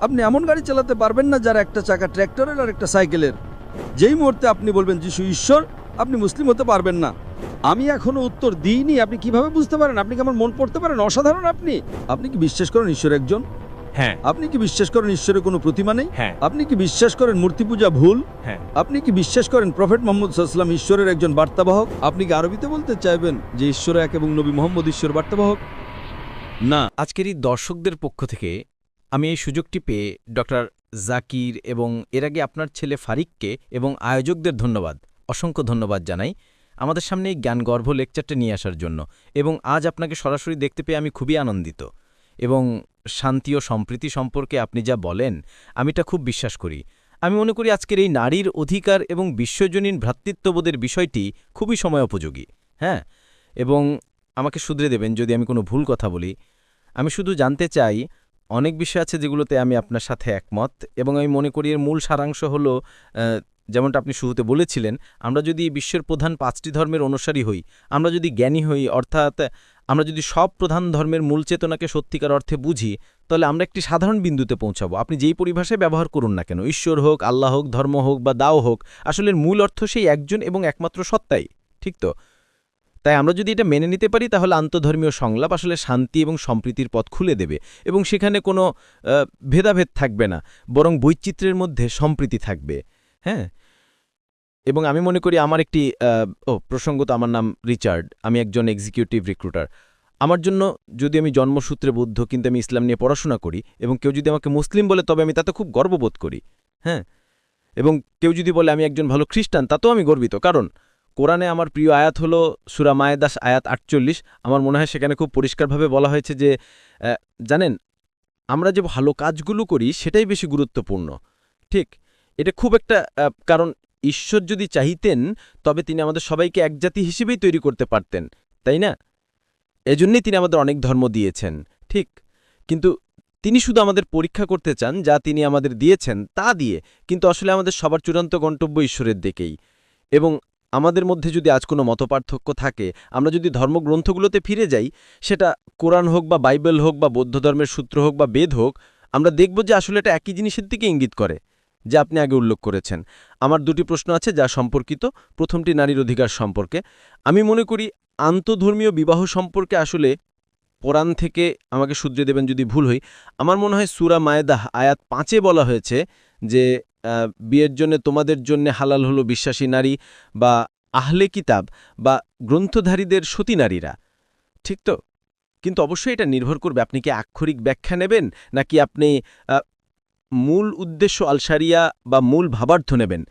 আপনি এমন গাড়ি চালাতে পারবেন না যার একটা চাকা ট্র্যাক্টরের আর একটা সাইকেলের। যেই মুহূর্তে আপনি বলবেন যিশু ঈশ্বর আপনি মুসলিম হতে পারবেন না। আমি এখনও উত্তর দিইনি আপনি কীভাবে বুঝতে পারেন? আপনি কি আমার মন পড়তে পারেন? অসাধারণ আপনি। আপনি কি বিশ্বাস করেন ঈশ্বর একজন? হ্যাঁ। আপনি কি বিশ্বাস করেন ঈশ্বরের কোনো প্রতিমা নেই? হ্যাঁ। আপনি কি বিশ্বাস করেন মূর্তি পূজা ভুল? হ্যাঁ। আপনি কি বিশ্বাস করেন প্রফেট মোহাম্মদ সাল্লাম ঈশ্বরের একজন বার্তাবাহক? আপনি কি আরবিতে বলতে চাইবেন যে ঈশ্বর এক এবং নবী মোহাম্মদ ঈশ্বর বার্তাবাহক? না। আজকের এই দর্শকদের পক্ষ থেকে আমি এই সুযোগটি পেয়ে ডক্টর জাকির এবং এর আগে আপনার ছেলে ফারিককে এবং আয়োজকদের ধন্যবাদ, অসংখ্য ধন্যবাদ জানাই আমাদের সামনে এই জ্ঞানগর্ভ লেকচারটা নিয়ে আসার জন্য এবং আজ আপনাকে সরাসরি দেখতে পেয়ে আমি খুবই আনন্দিত এবং শান্তি ও সম্প্রীতি সম্পর্কে আপনি যা বলেন, আমি এটা খুব বিশ্বাস করি। আমি মনে করি আজকের এই নারীর অধিকার এবং বিশ্বজনীন ভ্রাতৃত্ববোধের বিষয়টি খুবই সময়োপযোগী হ্যাঁ? এবং আমাকে শুধরে দেবেন যদি আমি কোনো ভুল কথা বলি। আমি শুধু জানতে চাই অনেক বিষয় আছে যেগুলোতে আমি আপনার সাথে একমত এবং আমি মনে করি এর মূল সারাংশ হল যেমনটা আপনি শুরুতে বলেছিলেন, আমরা যদি বিশ্বের প্রধান পাঁচটি ধর্মের অনুসারী হই, আমরা যদি জ্ঞানী হই, অর্থাৎ আমরা যদি সব প্রধান ধর্মের মূল চেতনাকে সত্যিকার অর্থে বুঝি, তাহলে আমরা একটি সাধারণ বিন্দুতে পৌঁছাবো। আপনি যেই পরিভাষায় ব্যবহার করুন না কেন, ঈশ্বর হোক, আল্লাহ হোক, ধর্ম হোক বা দাও হোক আসলে মূল অর্থ সেই একজন এবং একমাত্র সত্তাই, ঠিক তো? তাই আমরা যদি এটা মেনে নিতে পারি, তাহলে আন্তধর্মীয় সংলাপ আসলে শান্তি এবং সম্প্রীতির পথ খুলে দেবে এবং সেখানে কোনো ভেদাভেদ থাকবে না, বরং বৈচিত্র্যের মধ্যে সম্প্রীতি থাকবে। হ্যাঁ? এবং আমি মনে করি আমার একটি ও, প্রসঙ্গত আমার নাম রিচার্ড, আমি একজন এক্সিকিউটিভ রিক্রুটার আমার জন্য যদি আমি জন্মসূত্রে বুদ্ধ, কিন্তু আমি ইসলাম নিয়ে পড়াশোনা করি এবং কেউ যদি আমাকে মুসলিম বলে, তবে আমি তাতে খুব গর্ববোধ করি। হ্যাঁ? এবং কেউ যদি বলে, আমি একজন ভালো খ্রিস্টান, তাতেও আমি গর্বিত। কারণ কোরআনে আমার প্রিয় আয়াত হলো সুরা মায়েদাস আয়াত আটচল্লিশ। আমার মনে হয় সেখানে খুব পরিষ্কারভাবে বলা হয়েছে যে জানেন, আমরা যে ভালো কাজগুলো করি সেটাই বেশি গুরুত্বপূর্ণ। ঠিক? এটা খুব একটা কারণ ঈশ্বর যদি চাইতেন তবে তিনি আমাদের সবাইকে একজাতি হিসেবেই তৈরি করতে পারতেন, তাই না? এজন্যই তিনি আমাদের অনেক ধর্ম দিয়েছেন, ঠিক? কিন্তু তিনি শুধু আমাদের পরীক্ষা করতে চান, যা তিনি আমাদের দিয়েছেন, তা দিয়ে। কিন্তু আসলে আমাদের সবার চূড়ান্ত গন্তব্য ঈশ্বরের দিকেই। এবং আমাদের মধ্যে যদি আজ কোনো মতপার্থক্য থাকে, আমরা যদি ধর্মগ্রন্থগুলোতে ফিরে যাই, সেটা কোরআন হোক বা বাইবেল হোক বা বৌদ্ধ ধর্মের সূত্র হোক বা বেদ হোক, আমরা দেখব যে আসলে এটা একই জিনিসের দিকে ইঙ্গিত করে, যা আপনি আগে উল্লেখ করেছেন। আমার দুটি প্রশ্ন আছে যা সম্পর্কিত। প্রথমটি নারীর অধিকার সম্পর্কে। আমি মনে করি আন্তধর্মীয় বিবাহ সম্পর্কে আসলে কোরআন থেকে আমাকে শুধরে দেবেন যদি ভুল হই। আমার মনে হয় সুরা মায়েদাহ আয়াত পাঁচে বলা হয়েছে যে বিয়ের জন্য তোমাদের জন্য হালাল হলো বিশ্বাসী নারী বা আহলে কিতাব বা গ্রন্থধারীদের সতী নারীরা। ঠিক তো? কিন্তু অবশ্যই এটা নির্ভর করবে, আপনি কি আক্ষরিক ব্যাখ্যা নেবেন নাকি আপনি মূল উদ্দেশ্য আলসারিয়া বা মূল ভাবার্থ নেবেন?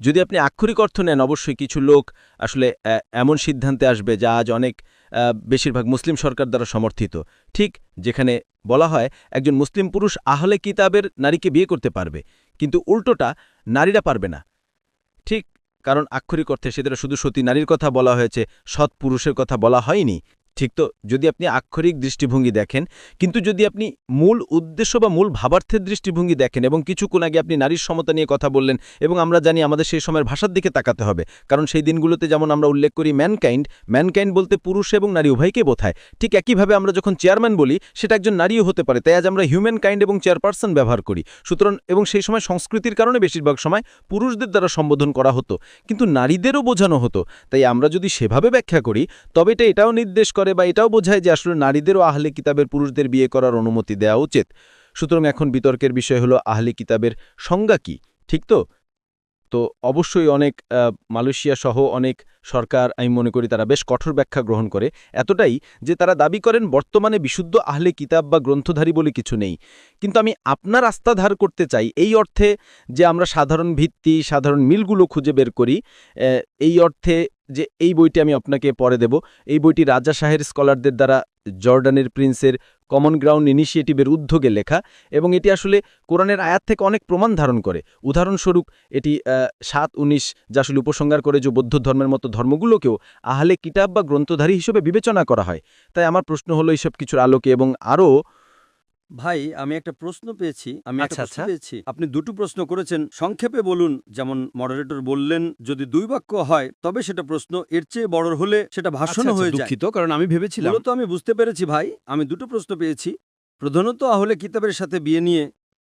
যদি আপনি আক্ষরিক অর্থ নেন, অবশ্যই কিছু লোক আসলে এমন সিদ্ধান্তে আসবে যা আজ অনেক বেশিরভাগ মুসলিম সরকার দ্বারা সমর্থিত। ঠিক যেখানে বলা হয়, একজন মুসলিম পুরুষ আহলে কিতাবের নারীকে বিয়ে করতে পারবে। কিন্তু উল্টোটা নারীরা পারবে না। ঠিক, কারণ আক্ষরিক অর্থে সেদের শুধু সতী নারীর কথা বলা হয়েছে, সৎ পুরুষের কথা বলা হয়নি। ঠিক তো? যদি আপনি আক্ষরিক দৃষ্টিভঙ্গি দেখেন, কিন্তু যদি আপনি মূল উদ্দেশ্য বা মূল ভাবার্থের দৃষ্টিভঙ্গি দেখেন এবং কিছুক্ষণ আগে আপনি নারীর সমতা নিয়ে কথা বললেন এবং আমরা জানি আমাদের সেই সময়ের ভাষার দিকে তাকাতে হবে, কারণ সেই দিনগুলোতে যেমন আমরা উল্লেখ করি ম্যানকাইন্ড ম্যানকাইন্ড বলতে পুরুষ এবং নারী উভয়কে বোঝায়। ঠিক একইভাবে আমরা যখন চেয়ারম্যান বলি, সেটা একজন নারীও হতে পারে, তাই আজ আমরা হিউম্যান কাইন্ড এবং চেয়ারপারসন ব্যবহার করি। সুতরাং এবং সেই সময় সংস্কৃতির কারণে বেশিরভাগ সময় পুরুষদের দ্বারা সম্বোধন করা হতো, কিন্তু নারীদেরও বোঝানো হতো। তাই আমরা যদি সেভাবে ব্যাখ্যা করি, তবে এটা এটাও নির্দেশ করে বা এটাও বোঝায় যে আসলে নারীদেরও আহলে কিতাবের পুরুষদের বিয়ে করার অনুমতি দেওয়া উচিত। সুতরাং এখন বিতর্কের বিষয় হলো আহলে কিতাবের সংজ্ঞা কি? ঠিক তো? তো অবশ্যই অনেক মালয়েশিয়া সহ অনেক সরকার আমি মনে করি তারা বেশ কঠোর ব্যাখ্যা গ্রহণ করে। এতটাই যে তারা দাবি করেন, বর্তমানে বিশুদ্ধ আহলে কিতাব বা গ্রন্থধারী বলে কিছু নেই। কিন্তু আমি আপনার আস্থা ধার করতে চাই এই অর্থে যে আমরা সাধারণ ভিত্তি, সাধারণ মিলগুলো খুঁজে বের করি এই অর্থে যে এই বইটি আমি আপনাকে পরে দেব। এই বইটি রাজা শাহের স্কলারদের দ্বারা জর্ডানের প্রিন্সের কমন গ্রাউন্ড ইনিশিয়েটিভের উদ্যোগে লেখা এবং এটি আসলে কোরআনের আয়াত থেকে অনেক প্রমাণ ধারণ করে। উদাহরণস্বরূপ, এটি সাত উনিশ যা আসলে উপসংহার করে যে বৌদ্ধ ধর্মের মতো ধর্মগুলোকেও আহলে কিতাব বা গ্রন্থধারী হিসেবে বিবেচনা করা হয়। তাই আমার প্রশ্ন হলো এইসব কিছুর আলোকে এবং আরও ভাই আমি একটা প্রশ্ন পেয়েছি। আমি একটা আচ্ছা, প্রশ্ন আচ্ছা। পেয়েছি। আপনি দুটো প্রশ্ন করেছেন। সংক্ষেপে বলুন যেমন মডারেটর বললেন যদি দুই বাক্য হয় তবে সেটা প্রশ্ন এর চেয়ে বড় হলে সেটা ভাষণ আচ্ছা, আচ্ছা, হয়ে যায়। দুঃখিত কারণ আমি ভেবেছিলাম। মূলত আমি বুঝতে পেরেছি ভাই আমি দুটো প্রশ্ন পেয়েছি। প্রধানত আহলে কিতাবের সাথে বিয়ে নিয়ে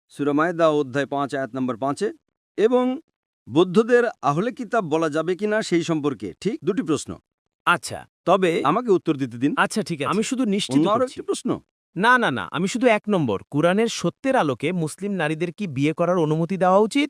সুরামায়দা অধ্যায় পাঁচ আয়াত নম্বর পাঁচে এবং বৌদ্ধদের আহলে কিতাব বলা যাবে কিনা সেই সম্পর্কে ঠিক? দুটি প্রশ্ন। আচ্ছা তবে আমাকে উত্তর দিতে দিন। আচ্ছা ঠিক আছে। আমি শুধু নিশ্চিত অন্য আরও করছি। একটি প্রশ্ন। না না না আমি শুধু এক নম্বর। কুরআনের সত্যের আলোকে মুসলিম নারীদের কি বিয়ে করার অনুমতি দেওয়া উচিত?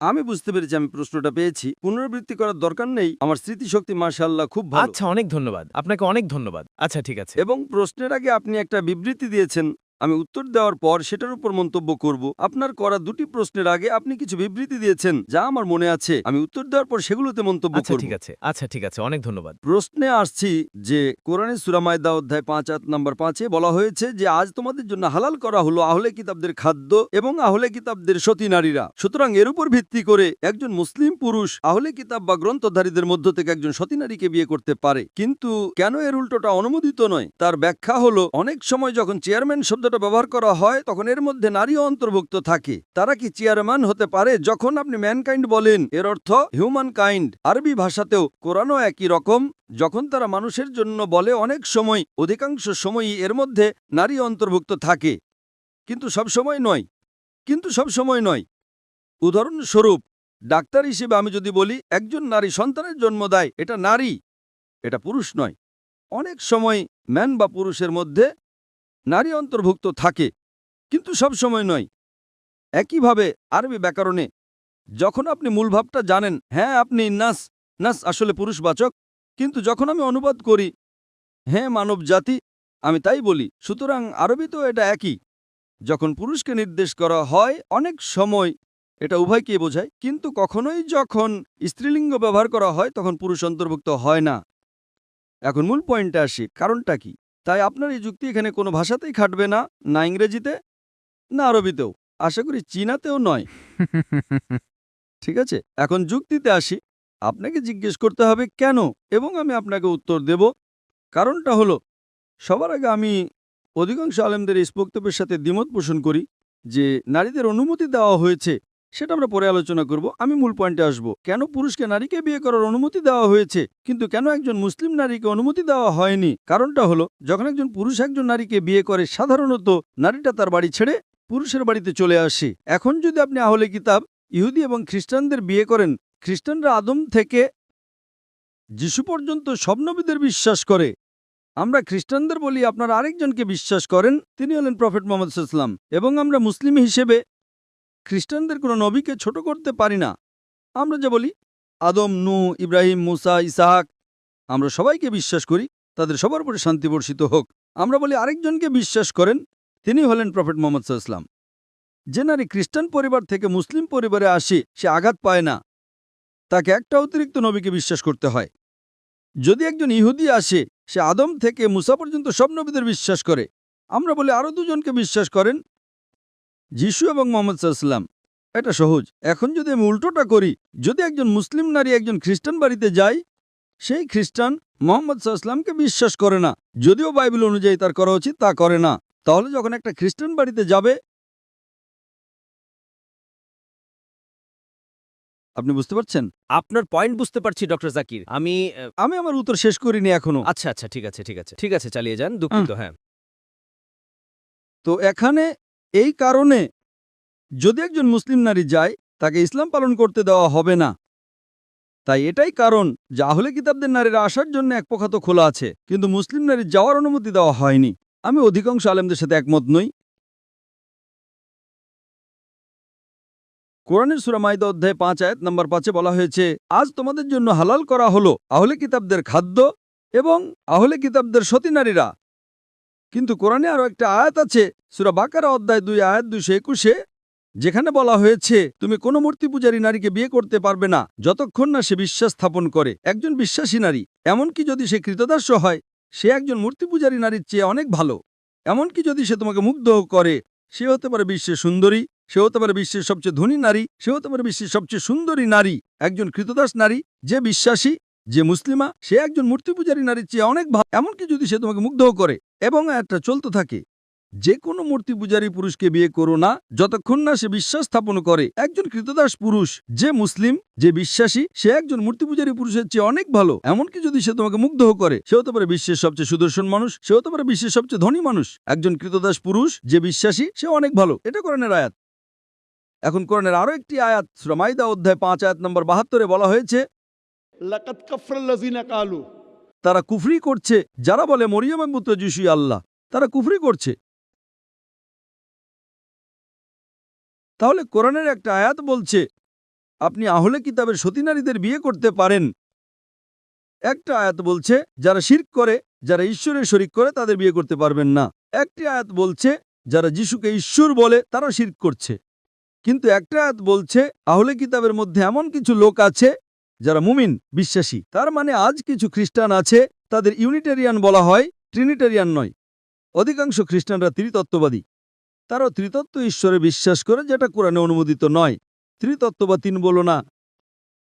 আমি বুঝতে পেরেছি আমি প্রশ্নটা পেয়েছি। পুনরাবৃত্তি করার দরকার নেই। আমার স্মৃতিশক্তি মার্শাল্লাহ খুব ভালো। আচ্ছা অনেক ধন্যবাদ। আপনাকে অনেক ধন্যবাদ। আচ্ছা ঠিক আছে। এবং প্রশ্নের আগে আপনি একটা বিবৃতি দিয়েছেন। আমি উত্তর দেওয়ার পর সেটার উপর মন্তব্য করব। আপনার করা দুটি প্রশ্নের আগে আপনি কিছু বিবৃতি দিয়েছেন যা আমার মনে আছে। আমি উত্তর দেওয়ার পর সেগুলোতে মন্তব্য আচ্ছা করব। ঠিক আছে। আচ্ছা ঠিক আছে। অনেক ধন্যবাদ। প্রশ্নে আসছি যে কোরআনের সুরামায়দা অধ্যায় পাঁচ আট নম্বর পাঁচে বলা হয়েছে যে আজ তোমাদের জন্য হালাল করা হলো আহলে কিতাবদের খাদ্য এবং আহলে কিতাবদের সতী নারীরা। সুতরাং এর উপর ভিত্তি করে একজন মুসলিম পুরুষ আহলে কিতাব বা গ্রন্থধারীদের মধ্য থেকে একজন সতী নারীকে বিয়ে করতে পারে। কিন্তু কেন এর উল্টোটা অনুমোদিত নয়? তার ব্যাখ্যা হলো অনেক সময় যখন চেয়ারম্যান শব্দটা ব্যবহার করা হয়, তখন এর মধ্যে নারীও অন্তর্ভুক্ত থাকে। তারা কি চেয়ারম্যান হতে পারে? যখন আপনি ম্যানকাইন্ড বলেন, এর অর্থ হিউম্যান কাইন্ড আরবি ভাষাতেও কোরআনও একই রকম। যখন তারা মানুষের জন্য বলে, অনেক সময়, অধিকাংশ সময়ই এর মধ্যে নারী অন্তর্ভুক্ত থাকে। কিন্তু সব সময় নয়। কিন্তু সব সময় নয়। উদাহরণস্বরূপ, ডাক্তার হিসেবে আমি যদি বলি, একজন নারী সন্তানের জন্ম দেয়, এটা নারী, এটা পুরুষ নয়। অনেক সময় ম্যান বা পুরুষের মধ্যে নারী অন্তর্ভুক্ত থাকে, কিন্তু সব সময় নয়। একইভাবে আরবি ব্যাকরণে, যখন আপনি মূলভাবটা জানেন হ্যাঁ আপনি নাস নাস আসলে পুরুষবাচক, কিন্তু যখন আমি অনুবাদ করি হ্যাঁ মানব জাতি আমি তাই বলি, সুতরাং আরবিতেও এটা একই। যখন পুরুষকে নির্দেশ করা হয়, অনেক সময় এটা উভয়কে বোঝায়, কিন্তু কখনোই যখন স্ত্রীলিঙ্গ ব্যবহার করা হয়, তখন পুরুষ অন্তর্ভুক্ত হয় না। এখন মূল পয়েন্টে আসি, কারণটা কি? তাই আপনার এই যুক্তি এখানে কোনো ভাষাতেই খাটবে না না ইংরেজিতে, না আরবিতেও। আশা করি চীনাতেও নয়। ঠিক আছে? এখন যুক্তিতে আসি। আপনাকে জিজ্ঞেস করতে হবে কেন এবং আমি আপনাকে উত্তর দেব। কারণটা হলো, সবার আগে আমি অধিকাংশ আলেমদের এই বক্তব্যের সাথে দ্বিমত পোষণ করি যে নারীদের অনুমতি দেওয়া হয়েছে সেটা আমরা পরে আলোচনা করব। আমি মূল পয়েন্টে আসব। কেন পুরুষকে নারীকে বিয়ে করার অনুমতি দেওয়া হয়েছে? কিন্তু কেন একজন মুসলিম নারীকে অনুমতি দেওয়া হয়নি? কারণটা হলো, যখন একজন পুরুষ একজন নারীকে বিয়ে করে, সাধারণত নারীটা তার বাড়ি ছেড়ে পুরুষের বাড়িতে চলে আসে। এখন যদি আপনি আহলে কিতাব, ইহুদি এবং খ্রিস্টানদের বিয়ে করেন, খ্রিস্টানরা আদম থেকে যিশু পর্যন্ত সব নবীদের বিশ্বাস করে। আমরা খ্রিস্টানদের বলি, আপনারা আরেকজনকে বিশ্বাস করেন, তিনি হলেন প্রফেট মোহাম্মদ সাল্লাম এবং আমরা মুসলিম হিসেবে খ্রিস্টানদের কোনো নবীকে ছোট করতে পারি না। আমরা যে বলি, আদম নু ইব্রাহিম, মুসা, ইসাহাক, আমরা সবাইকে বিশ্বাস করি, তাদের সবার উপরে শান্তি বর্ষিত হোক। আমরা বলি, আরেকজনকে বিশ্বাস করেন, তিনি হলেন প্রফেট মোহাম্মদ সাল্লাম যে নারী খ্রিস্টান পরিবার থেকে মুসলিম পরিবারে আসে, সে আঘাত পায় না। তাকে একটা অতিরিক্ত নবীকে বিশ্বাস করতে হয়। যদি একজন ইহুদি আসে, সে আদম থেকে মুসা পর্যন্ত সব নবীদের বিশ্বাস করে। আমরা বলি আরও দুজনকে বিশ্বাস করেন যিশু এবং মোহাম্মদ সাল্লাম এটা সহজ। এখন যদি আমি উল্টোটা করি যদি একজন মুসলিম নারী একজন খ্রিস্টান বাড়িতে যায় সেই খ্রিস্টান মোহাম্মদ সাল্লামকে বিশ্বাস করে না। যদিও বাইবেল অনুযায়ী তার করা উচিত তা করে না। তাহলে যখন একটা খ্রিস্টান বাড়িতে যাবে আপনি বুঝতে পারছেন? আপনার পয়েন্ট বুঝতে পারছি ডক্টর জাকির। আমি আমি আমার উত্তর শেষ করিনি এখনও। আচ্ছা আচ্ছা ঠিক আছে ঠিক আছে ঠিক আছে চালিয়ে যান দুঃখিত হ্যাঁ। তো এখানে এই কারণে যদি একজন মুসলিম নারী যায়, তাকে ইসলাম পালন করতে দেওয়া হবে না। তাই এটাই কারণ যে আহলে কিতাবদের নারীরা আসার জন্য এক পক্ষাত খোলা আছে, কিন্তু মুসলিম নারী যাওয়ার অনুমতি দেওয়া হয়নি। আমি অধিকাংশ আলেমদের সাথে একমত নই। কোরআনের সুরামাইদা অধ্যায় পাঁচ, আয়াত নম্বর পাঁচে বলা হয়েছে, আজ তোমাদের জন্য হালাল করা হলো আহলে কিতাবদের খাদ্য এবং আহলে কিতাবদের সতী নারীরা কিন্তু কোরআনে আরও একটা আয়াত আছে, সুরা বাকারা অধ্যায় দুই, আয়াত দুইশো একুশে, যেখানে বলা হয়েছে, তুমি কোনো মূর্তি পূজারী নারীকে বিয়ে করতে পারবে না, যতক্ষণ না সে বিশ্বাস স্থাপন করে। একজন বিশ্বাসী নারী, এমনকি যদি সে কৃতদাস্য হয়, সে একজন মূর্তি পূজারী নারীর চেয়ে অনেক ভালো। এমনকি যদি সে তোমাকে মুগ্ধ করে, সে হতে পারে বিশ্বের সুন্দরী, সে হতে পারে বিশ্বের সবচেয়ে ধনী নারী, সে হতে পারে বিশ্বের সবচেয়ে সুন্দরী নারী। একজন কৃতদাস নারী, যে বিশ্বাসী, যে মুসলিমা, সে একজন মূর্তি পূজারী নারীর চেয়ে অনেক ভালো। এমনকি যদি সে তোমাকে মুগ্ধ করে এবং একটা চলতে থাকে। যে কোনো মূর্তি পূজারী পুরুষকে বিয়ে করো না, যতক্ষণ না সে বিশ্বাস স্থাপন করে। একজন কৃতদাস পুরুষ, যে মুসলিম, যে বিশ্বাসী, সে একজন মূর্তি পূজারী পুরুষের চেয়ে অনেক ভালো। এমনকি যদি সে তোমাকে মুগ্ধ করে সে হতে পারে বিশ্বের সবচেয়ে সুদর্শন মানুষ সে হতে পারে বিশ্বের সবচেয়ে ধনী মানুষ। একজন কৃতদাস পুরুষ, যে বিশ্বাসী সে অনেক ভালো। এটা করেনের আয়াত। এখন কোরআনের আরও একটি আয়াত শ্রমাইদা অধ্যায় পাঁচ, আয়াত নম্বর বাহাত্তরে বলা হয়েছে কালু। তারা কুফরি করছে। যারা বলে মরিয়মের পুত্র যিশুই আল্লাহ তারা কুফরি করছে। তাহলে কোরআনের একটা আয়াত বলছে, আপনি আহলে কিতাবের সতী নারীদের বিয়ে করতে পারেন। একটা আয়াত বলছে, যারা শির্ক করে, যারা ঈশ্বরের শরিক করে, তাদের বিয়ে করতে পারবেন না। একটি আয়াত বলছে, যারা যিশুকে ঈশ্বর বলে, তারা শির্ক করছে। কিন্তু একটা আয়াত বলছে, আহলে কিতাবের মধ্যে এমন কিছু লোক আছে যারা মুমিন, বিশ্বাসী, তার মানে আজ কিছু খ্রিস্টান আছে, তাদের ইউনিটেরিয়ান বলা হয় ট্রিনিটেরিয়ান নয়। অধিকাংশ খ্রিস্টানরা ত্রিতত্ত্ববাদী। তারাও ত্রিতত্ত্ব ঈশ্বরে বিশ্বাস করে, যেটা কোরআনে অনুমোদিত নয়। ত্রিতত্ত্ব বা তিন বলো না।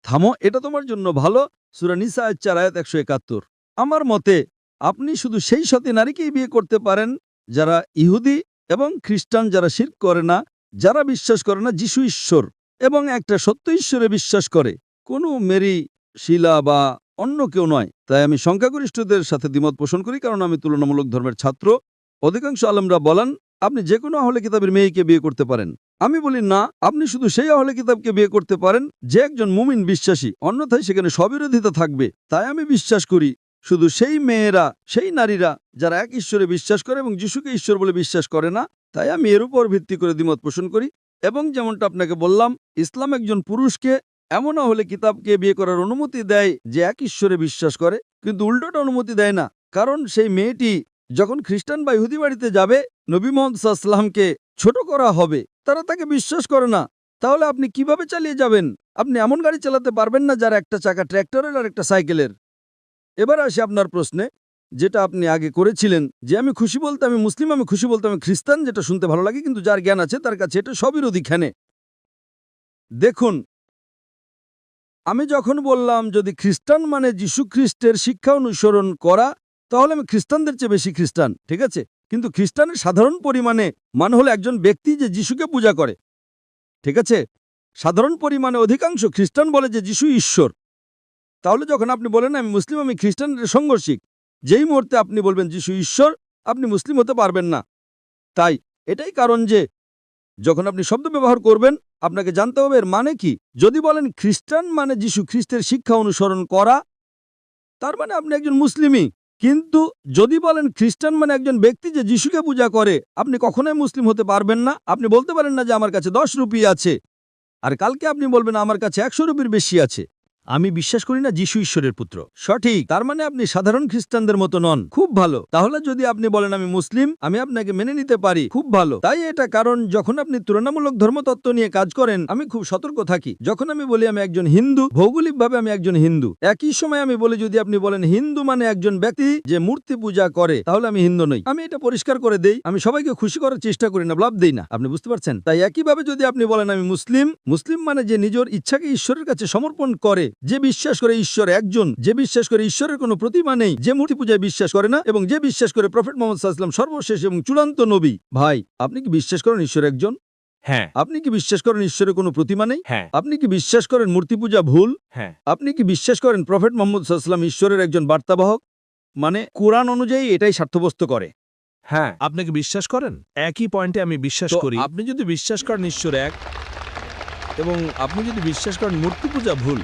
থামো, এটা তোমার জন্য ভালো। সুরা নিসা চার, আয়াত একশো একাত্তর। আমার মতে, আপনি শুধু সেই সতী নারীকেই বিয়ে করতে পারেন, যারা ইহুদি এবং খ্রিস্টান যারা শির করে না, যারা বিশ্বাস করে না, যিশু ঈশ্বর। এবং একটা সত্য ঈশ্বরে বিশ্বাস করে। কোনো মেরি, শিলা বা অন্য কেউ নয়। তাই আমি সংখ্যাগরিষ্ঠদের সাথে দ্বিমত পোষণ করি, কারণ আমি তুলনামূলক ধর্মের ছাত্র। অধিকাংশ আলমরা বলেন, আপনি যে কোনো আহলে কিতাবের মেয়েকে বিয়ে করতে পারেন। আমি বলি, না, আপনি শুধু সেই আহলে কিতাবকে বিয়ে করতে পারেন যে একজন মুমিন বিশ্বাসী। অন্যথায় সেখানে স্ববিরোধিতা থাকবে। তাই আমি বিশ্বাস করি, শুধু সেই মেয়েরা, সেই নারীরা, যারা এক ঈশ্বরে বিশ্বাস করে এবং যিশুকে ঈশ্বর বলে বিশ্বাস করে না, তাই আমি এর উপর ভিত্তি করে দ্বিমত পোষণ করি। এবং যেমনটা আপনাকে বললাম, ইসলাম একজন পুরুষকে এমন হলে কিতাবকে বিয়ে করার অনুমতি দেয় যে এক ঈশ্বরে বিশ্বাস করে, কিন্তু উল্টোটা অনুমতি দেয় না। কারণ সেই মেয়েটি যখন খ্রিস্টান বা ইহুদি বাড়িতে যাবে, নবী মোহাম্মদ সাল্লামকে ছোট করা হবে, তারা তাকে বিশ্বাস করে না। তাহলে আপনি কীভাবে চালিয়ে যাবেন? আপনি এমন গাড়ি চালাতে পারবেন না যার একটা চাকা ট্র্যাক্টরের আর একটা সাইকেলের। এবার আসি আপনার প্রশ্নে, যেটা আপনি আগে করেছিলেন, যে আমি খুশি বলতে আমি মুসলিম, আমি খুশি বলতে আমি খ্রিস্টান, যেটা শুনতে ভালো লাগে, কিন্তু যার জ্ঞান আছে, তার কাছে এটা সবিরোধী খানে। দেখুন আমি যখন বললাম, যদি খ্রিস্টান মানে যীশু খ্রিস্টের শিক্ষা অনুসরণ করা, তাহলে আমি খ্রিস্টানদের চেয়ে বেশি খ্রিস্টান। ঠিক আছে? কিন্তু খ্রিস্টানের সাধারণ পরিমাণে মানে হলো একজন ব্যক্তি যে যিশুকে পূজা করে। ঠিক আছে? সাধারণ পরিমাণে অধিকাংশ খ্রিস্টান বলে যে যিশু ঈশ্বর। তাহলে যখন আপনি বলেন, আমি মুসলিম, আমি খ্রিস্টানের সংঘর্ষিক। যেই মুহূর্তে আপনি বলবেন, যিশু ঈশ্বর, আপনি মুসলিম হতে পারবেন না। তাই এটাই কারণ যে যখন আপনি শব্দ ব্যবহার করবেন, আপনাকে জানতে হবে এর মানে কি। যদি বলেন খ্রিস্টান মানে যিশু খ্রিস্টের শিক্ষা অনুসরণ করা, তার মানে আপনি একজন মুসলিমই। কিন্তু যদি বলেন খ্রিস্টান মানে একজন ব্যক্তি যে যিশুকে পূজা করে, আপনি কখনোই মুসলিম হতে পারবেন না। আপনি বলতে পারেন না যে আমার কাছে দশ রুপি আছে। আর কালকে আপনি বলবেন আমার কাছে একশো রুপির বেশি আছে। আমি বিশ্বাস করি না যিশু ঈশ্বরের পুত্র। সঠিক, তার মানে আপনি সাধারণ খ্রিস্টানদের মতো নন। খুব ভালো। তাহলে যদি আপনি বলেন আমি মুসলিম, আমি আপনাকে মেনে নিতে পারি। খুব ভালো। তাই এটা কারণ, যখন আপনি তুলনামূলক ধর্মতত্ত্ব নিয়ে কাজ করেন, আমি খুব সতর্ক থাকি। যখন আমি বলি আমি একজন হিন্দু, ভৌগোলিকভাবে আমি একজন হিন্দু। একই সময় আমি বলি যদি আপনি বলেন হিন্দু মানে একজন ব্যক্তি যে মূর্তি পূজা করে, তাহলে আমি হিন্দু নই। আমি এটা পরিষ্কার করে দেই। আমি সবাইকে খুশি করার চেষ্টা করি না, লাভ দেই না। আপনি বুঝতে পারছেন? তাই একইভাবে যদি আপনি বলেন আমি মুসলিম মুসলিম মানে যে নিজের ইচ্ছাকে ঈশ্বরের কাছে সমর্পণ করে যে বিশ্বাস করে ঈশ্বর একজন যে বিশ্বাস করে ঈশ্বরের কোনো প্রতিমা নেই যে মূর্তি পূজায় বিশ্বাস করে না এবং যে বিশ্বাস করে প্রফেট মোহাম্মদ সাল্লাম সর্বশেষ এবং চূড়ান্ত নবী ভাই আপনি কি বিশ্বাস করেন ঈশ্বর একজন? হ্যাঁ। আপনি কি বিশ্বাস করেন ঈশ্বরের কোনো প্রতিমা নেই? হ্যাঁ। আপনি কি বিশ্বাস করেন মূর্তি পূজা ভুল? হ্যাঁ। আপনি কি বিশ্বাস করেন প্রফেট মোহাম্মদ সাল্লাম ঈশ্বরের একজন বার্তাবাহক? মানে কোরআন অনুযায়ী এটাই স্বার্থবস্ত করে। হ্যাঁ। আপনি কি বিশ্বাস করেন? একই পয়েন্টে আমি বিশ্বাস করি। আপনি যদি বিশ্বাস করেন ঈশ্বর এক এবং আপনি যদি বিশ্বাস করেন মূর্তি পূজা ভুল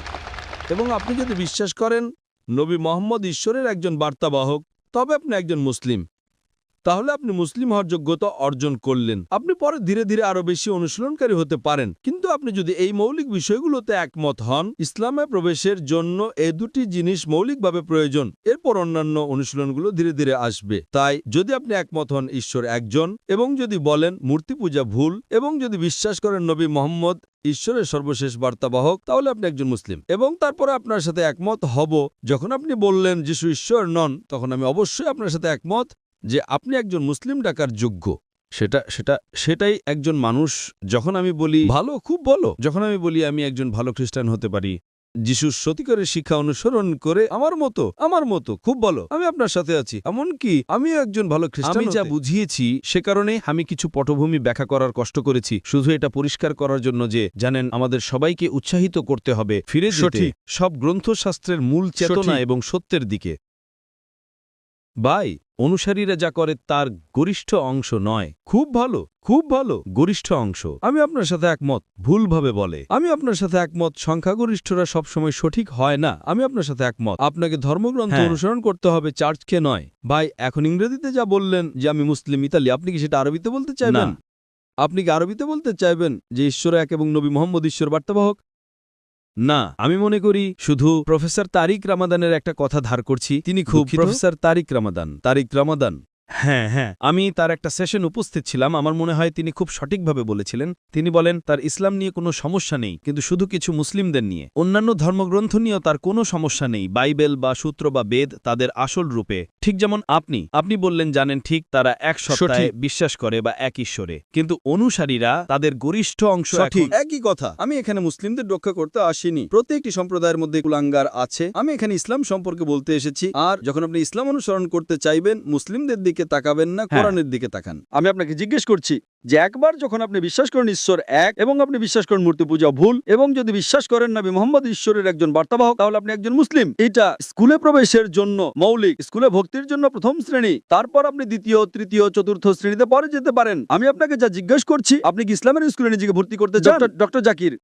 এবং আপনি যদি বিশ্বাস করেন নবী মোহাম্মদ ঈশ্বরের একজন বার্তাবাহক তবে আপনি একজন মুসলিম। তাহলে আপনি মুসলিম হওয়ার যোগ্যতা অর্জন করলেন। আপনি পরে ধীরে ধীরে আরও বেশি অনুশীলনকারী হতে পারেন। কিন্তু আপনি যদি এই মৌলিক বিষয়গুলোতে একমত হন, ইসলামে প্রবেশের জন্য এ দুটি জিনিস মৌলিকভাবে প্রয়োজন। এরপর অন্যান্য অনুশীলনগুলো ধীরে ধীরে আসবে। তাই যদি আপনি একমত হন ঈশ্বর একজন, এবং যদি বলেন মূর্তি পূজা ভুল, এবং যদি বিশ্বাস করেন নবী মোহাম্মদ ঈশ্বরের সর্বশেষ বার্তাবাহক, তাহলে আপনি একজন মুসলিম। এবং তারপরে আপনার সাথে একমত হব। যখন আপনি বললেন, যিশু ঈশ্বর নন, তখন আমি অবশ্যই আপনার সাথে একমত। যে আপনি একজন মুসলিম ডাকার যোগ্য সেটা সেটা সেটাই একজন মানুষ যখন আমি বলি ভালো খুব বলো যখন আমি বলি আমি একজন ভালো খ্রিস্টান হতে পারি। যিশুর সত্যিকারের শিক্ষা অনুসরণ করে আমার মতো আমার মতো খুব ভালো আমি আপনার সাথে আছি। এমনকি আমিও একজন ভালো খ্রিস্টান আমি যা বুঝিয়েছি সে কারণে আমি কিছু পটভূমি ব্যাখ্যা করার কষ্ট করেছি। শুধু এটা পরিষ্কার করার জন্য যে জানেন আমাদের সবাইকে উৎসাহিত করতে হবে ফিরে সঠিক। সব গ্রন্থশাস্ত্রের মূল চেতনা এবং সত্যের দিকে। বাই। অনুসারীরা যা করে তার গরিষ্ঠ অংশ নয়। খুব ভালো খুব ভালো। গরিষ্ঠ অংশ। আমি আপনার সাথে একমত ভুলভাবে বলে। আমি আপনার সাথে একমত সংখ্যাগরিষ্ঠরা সবসময় সঠিক হয় না। আমি আপনার সাথে একমত। আপনাকে ধর্মগ্রন্থ হ্যাঁ। অনুসরণ করতে হবে চার্চকে নয়। ভাই এখন ইংরেজিতে যা বললেন যে আমি মুসলিম ইতালি আপনি কি সেটা আরবিতে বলতে চাইবেন। আপনি কি আরবিতে বলতে চাইবেন যে ঈশ্বর এক এবং নবী মোহাম্মদ ঈশ্বর বার্তাবাহক? না আমি মনে করি শুধু প্রফেসর তারিক রামাদানের একটা কথা ধার করছি তিনি খুব professor Tariq Ramadan Tariq Ramadan. হ্যাঁ হ্যাঁ। আমি তার একটা সেশন উপস্থিত ছিলাম। আমার মনে হয় তিনি খুব সঠিকভাবে বলেছিলেন। তিনি বলেন তার ইসলাম নিয়ে কোনো সমস্যা নেই কিন্তু শুধু কিছু মুসলিমদের নিয়ে। অন্যান্য ধর্মগ্রন্থ নিয়েও তার কোনো সমস্যা নেই। বাইবেল বা সূত্র বা বেদ তাদের আসল রূপে। ঠিক যেমন আপনি আপনি বললেন জানেন ঠিক তারা এক সঠিক। বিশ্বাস করে বা এক ঈশ্বরে। কিন্তু অনুসারীরা তাদের গরিষ্ঠ অংশ এখন- একই কথা। আমি এখানে মুসলিমদের রক্ষা করতে আসিনি। প্রত্যেকটি সম্প্রদায়ের মধ্যে কুলাঙ্গার আছে। আমি এখানে ইসলাম সম্পর্কে বলতে এসেছি। আর যখন আপনি ইসলাম অনুসরণ করতে চাইবেন মুসলিমদের দিকে তাকাবেন না হ্যাঁ। কোরআনের দিকে তাকান। আমি আপনাকে জিজ্ঞেস করছি যে একবার যখন আপনি বিশ্বাস করেন ঈশ্বর এক এবং আপনি বিশ্বাস করেন মূর্তি পূজা ভুল এবং যদি বিশ্বাস করেন নবী মোহাম্মদ ঈশ্বরের একজন বার্তাবাহক তাহলে আপনি একজন মুসলিম। এটা স্কুলে প্রবেশের জন্য মৌলিক স্কুলে ভক্তির জন্য প্রথম শ্রেণি। তারপর আপনি দ্বিতীয় তৃতীয় চতুর্থ শ্রেণীতে পরে যেতে পারেন। আমি আপনাকে যা জিজ্ঞেস করছি আপনি কি ইসলামের স্কুলে নিজেকে ভর্তি করতে চান? ডক্টর জাকির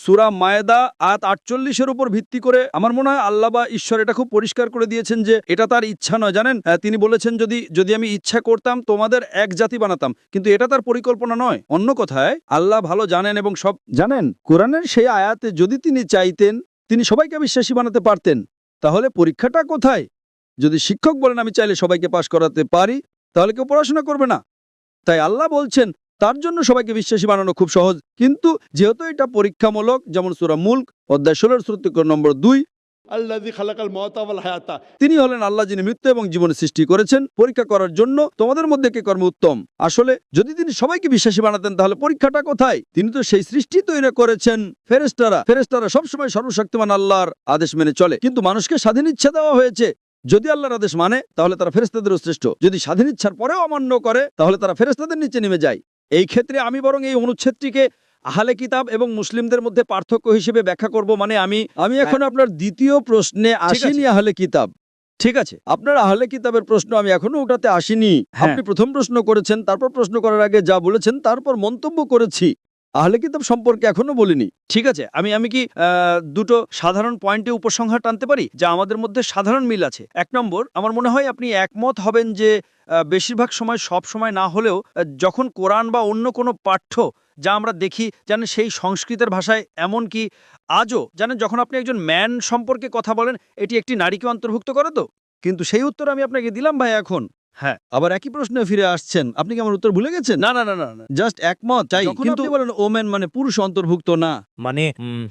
সুরা মায়েদা আত আটচল্লিশের উপর ভিত্তি করে আমার মনে হয় আল্লাহ বা ঈশ্বর এটা খুব পরিষ্কার করে দিয়েছেন যে এটা তার ইচ্ছা নয়। জানেন তিনি বলেছেন যদি যদি আমি ইচ্ছা করতাম তোমাদের এক জাতি বানাতাম, কিন্তু এটা তার পরিকল্পনা নয়। অন্য কথায়, আল্লাহ ভালো জানেন এবং সব, জানেন, কোরআনের সেই আয়াতে যদি তিনি চাইতেন, তিনি সবাইকে বিশ্বাসী বানাতে পারতেন। তাহলে পরীক্ষাটা কোথায়? যদি শিক্ষক বলেন আমি চাইলে সবাইকে পাশ করাতে পারি, তাহলে কেউ পড়াশোনা করবে না। তাই আল্লাহ বলছেন তার জন্য সবাইকে বিশ্বাসী বানানো খুব সহজ। কিন্তু যেহেতু এটা পরীক্ষামূলক যেমন সুরা মুল্ক অধ্যায় ষোলোর শ্রুতিকর নম্বর দুই তিনি হলেন আল্লাহ যিনি মৃত্যু এবং জীবন সৃষ্টি করেছেন পরীক্ষা করার জন্য তোমাদের মধ্যে কে কর্ম উত্তম? আসলে যদি তিনি সবাইকে বিশ্বাসী বানাতেন তাহলে পরীক্ষাটা কোথায়? তিনি তো সেই সৃষ্টি তৈরি করেছেন। ফেরেস্তারা ফেরেস্তারা সবসময় সর্বশক্তিমান আল্লাহর আদেশ মেনে চলে। কিন্তু মানুষকে স্বাধীন ইচ্ছা দেওয়া হয়েছে। যদি আল্লাহর আদেশ মানে তাহলে তারা ফেরেস্তাদেরও শ্রেষ্ঠ। যদি স্বাধীন ইচ্ছার পরেও অমান্য করে তাহলে তারা ফেরেস্তাদের নিচে নেমে যায়। এই ক্ষেত্রে আমি বরং এই অনুচ্ছেদটিকে আহলে কিতাব এবং মুসলিমদের মধ্যে পার্থক্য হিসেবে ব্যাখ্যা করব মানে আমি আমি এখন আপনার দ্বিতীয় প্রশ্নে আসিনি আহলে কিতাব। ঠিক আছে? আপনার আহলে কিতাবের প্রশ্ন আমি এখনও ওটাতে আসিনি। হ্যাঁ। আপনি প্রথম প্রশ্ন করেছেন তারপর প্রশ্ন করার আগে যা বলেছেন তারপর মন্তব্য করেছি। আহলে কিতাব সম্পর্কে এখনও বলিনি। ঠিক আছে? আমি আমি কি আহ, দুটো সাধারণ পয়েন্টে উপসংহার টানতে পারি? যা আমাদের মধ্যে সাধারণ মিল আছে। এক নম্বর আমার মনে হয় আপনি একমত হবেন যে বেশিরভাগ সময় সব সময় না হলেও যখন কোরআন বা অন্য কোনো পাঠ্য যা আমরা দেখি জানেন সেই সংস্কৃতের ভাষায় এমন কি আজও জানেন যখন আপনি একজন ম্যান সম্পর্কে কথা বলেন এটি একটি নারীকে অন্তর্ভুক্ত করে তো? কিন্তু সেই উত্তর আমি আপনাকে দিলাম ভাই এখন। হ্যাঁ। আবার একই প্রশ্নে ফিরে আসছেন। আপনি কি আমার উত্তর ভুলে গেছেন? না না না না জাস্ট একমত চাই কিন্তু বলেন ওমেন মানে পুরুষ অন্তর্ভুক্ত না। মানে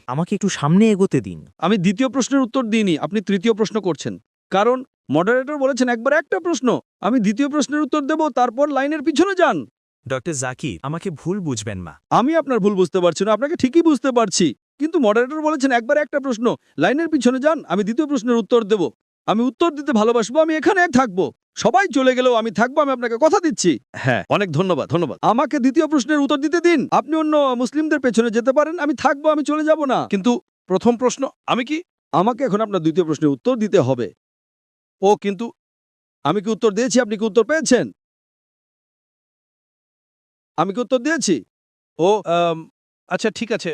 আমাকে একটু সামনে এগোতে দিন। আমি দ্বিতীয় প্রশ্নের উত্তর দিইনি আপনি তৃতীয় প্রশ্ন করছেন। কারণ মডারেটর বলেছেন একবার একটা প্রশ্ন আমি দ্বিতীয় প্রশ্নের উত্তর দেব তারপর লাইনের পিছনে যান। ডক্টর জাকির আমাকে ভুল বুঝবেন মা আমি আপনার ভুল বুঝতে পারছি না আপনাকে ঠিকই বুঝতে পারছি। কিন্তু মডারেটর বলেছেন একবার একটা প্রশ্ন লাইনের পিছনে যান আমি দ্বিতীয় প্রশ্নের উত্তর দেব। আমি উত্তর দিতে ভালোবাসবো আমি এখানে থাকব। সবাই চলে গেলেও আমি থাকব আমি আপনাকে কথা দিচ্ছি। হ্যাঁ অনেক ধন্যবাদ ধন্যবাদ। আমাকে দ্বিতীয় প্রশ্নের উত্তর দিতে দিন। আপনি অন্য মুসলিমদের পেছনে যেতে পারেন আমি থাকব আমি চলে যাব না। কিন্তু প্রথম প্রশ্ন আমি কি? আমাকে এখন আপনার দ্বিতীয় প্রশ্নের উত্তর দিতে হবে। ও কিন্তু, আমি কি উত্তর দিয়েছি? আপনি কি উত্তর পেয়েছেন? আমি কি উত্তর দিয়েছি? ও আচ্ছা ঠিক আছে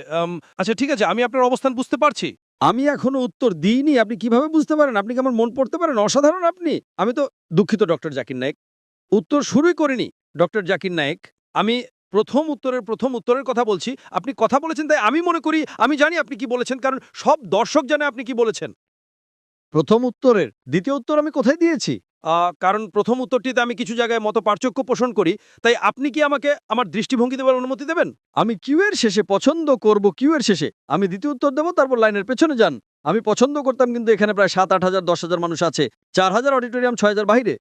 আচ্ছা ঠিক আছে, আমি আপনার অবস্থান বুঝতে পারছি। আমি এখনও উত্তর দিইনি, আপনি কীভাবে বুঝতে পারেন? আপনি কি আমার মন পড়তে পারেন? অসাধারণ আপনি! আমি তো দুঃখিত, ডক্টর জাকির নায়েক। উত্তর শুরুই করিনি, ডক্টর জাকির নায়েক। আমি প্রথম উত্তরের প্রথম উত্তরের কথা বলছি। আপনি কথা বলেছেন, তাই আমি মনে করি, আমি জানি আপনি কি বলেছেন, কারণ সব দর্শক জানে আপনি কি বলেছেন। প্রথম উত্তরের দ্বিতীয় উত্তর আমি কোথায় দিয়েছি? কারণ প্রথম উত্তরটিতে আমি কিছু জায়গায় মত পার্থক্য পোষণ করি তাই আপনি কি আমাকে আমার দৃষ্টিভঙ্গি দেওয়ার অনুমতি দেবেন? আমি কিউ এর শেষে পছন্দ করব কিউ এর শেষে। আমি দ্বিতীয় উত্তর দেবো তারপর লাইনের পেছনে যান। আমি পছন্দ করতাম কিন্তু এখানে প্রায় সাত আট হাজার দশ হাজার মানুষ আছে। চার হাজার অডিটোরিয়াম ছয় হাজার বাইরে।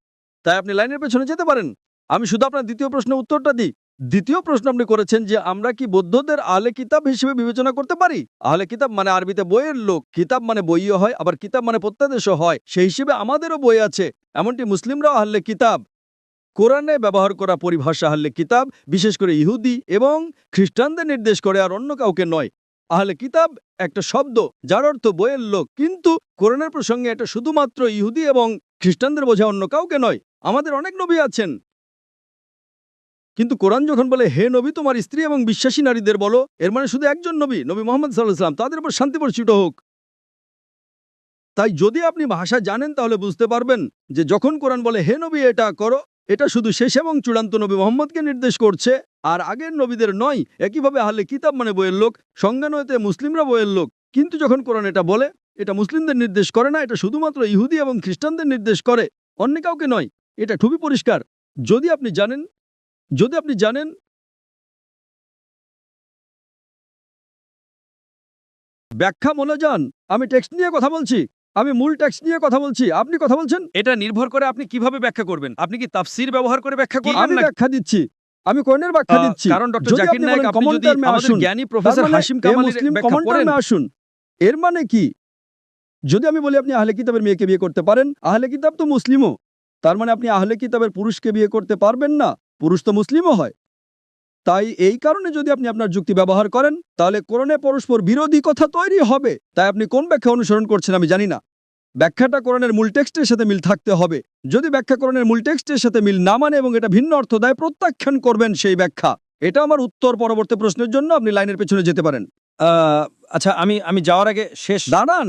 তাই আপনি লাইনের পেছনে যেতে পারেন। আমি শুধু আপনার দ্বিতীয় প্রশ্নের উত্তরটা দিই। দ্বিতীয় প্রশ্ন আপনি করেছেন যে আমরা কি বৌদ্ধদের আহলে কিতাব হিসেবে বিবেচনা করতে পারি? আহলে কিতাব মানে আরবিতে বইয়ের লোক, কিতাব মানে বইও হয়, আবার কিতাব মানে প্রত্যাদেশও হয়, সেই হিসেবে আমাদেরও বই আছে। এমনটি মুসলিমরাও আহলে কিতাব। কোরআনে ব্যবহার করা পরিভাষা আহলে কিতাব, বিশেষ করে ইহুদি এবং খ্রিস্টানদের নির্দেশ করে আর অন্য কাউকে নয়। আহলে কিতাব একটা শব্দ, যার অর্থ বইয়ের লোক, কিন্তু কোরআনের প্রসঙ্গে এটা শুধুমাত্র ইহুদি এবং খ্রিস্টানদের বোঝা অন্য কাউকে নয়। আমাদের অনেক নবী আছেন। কিন্তু কোরআন যখন বলে, হে নবী, তোমার স্ত্রী এবং বিশ্বাসী নারীদের বলো, এর মানে শুধু একজন নবী নবী মোহাম্মদ সাল্লাহ সাল্লাম তাদের উপর শান্তি বর্ষিত হোক। তাই যদি আপনি ভাষা জানেন, তাহলে বুঝতে পারবেন যে যখন কোরআন বলে, হে নবী, এটা করো, এটা শুধু শেষ এবং চূড়ান্ত নবী মোহাম্মদকে নির্দেশ করছে, আর আগের নবীদের নয়, একইভাবে আহলে কিতাব মানে বইয়ের লোক, সংজ্ঞানয়তে মুসলিমরা বইয়ের লোক। কিন্তু যখন কোরআন এটা বলে, এটা মুসলিমদের নির্দেশ করে না, এটা শুধুমাত্র ইহুদি এবং খ্রিস্টানদের নির্দেশ করে, অন্য কাউকে নয়, এটা খুবই পরিষ্কার। যদি আপনি জানেন যদি আপনি জানেন ব্যাখ্যা মনে যান আমি টেক্সট নিয়ে কথা বলছি আমি মূল টেক্সট নিয়ে কথা বলছি আপনি কথা বলছেন? এটা নির্ভর করে আপনি কীভাবে ব্যাখ্যা করবেন? আপনি কি তাফসির ব্যবহার করে ব্যাখ্যা করবেন আমি ব্যাখ্যা দিচ্ছি আমি কোরআনের ব্যাখ্যা দিচ্ছি। কারণ ডক্টর জাকির নায়েক আপনি যদি আমাদের জ্ঞানী প্রফেসর মানে হাসিম কামালের ব্যাখ্যা এ আসুন। এর মানে কি? যদি আমি বলি আপনি আহলে কিতাবের মেয়েকে বিয়ে করতে পারেন আহলে কিতাব তো মুসলিমও। তার মানে আপনি আহলে কিতাবের পুরুষকে বিয়ে করতে পারবেন না। পুরুষ তো মুসলিমও হয়। তাই এই কারণে যদি আপনি আপনার যুক্তি ব্যবহার করেন তাহলে কোরআনে পরস্পর বিরোধী কথা তৈরি হবে। তাই আপনি কোন ব্যাখ্যা অনুসরণ করছেন আমি জানি না। ব্যাখ্যাটা কোরআনের মূল টেক্সটের সাথে মিল থাকতে হবে। যদি ব্যাখ্যা কোরআনের মূল টেক্সটের সাথে মিল না মানে এবং এটা ভিন্ন অর্থ দেয় প্রত্যাখ্যান করবেন সেই ব্যাখ্যা। এটা আমার উত্তর পরবর্তী প্রশ্নের জন্য আপনি লাইনের পেছনে যেতে পারেন। আচ্ছা আমি আমি যাওয়ার আগে শেষ দাঁড়ান!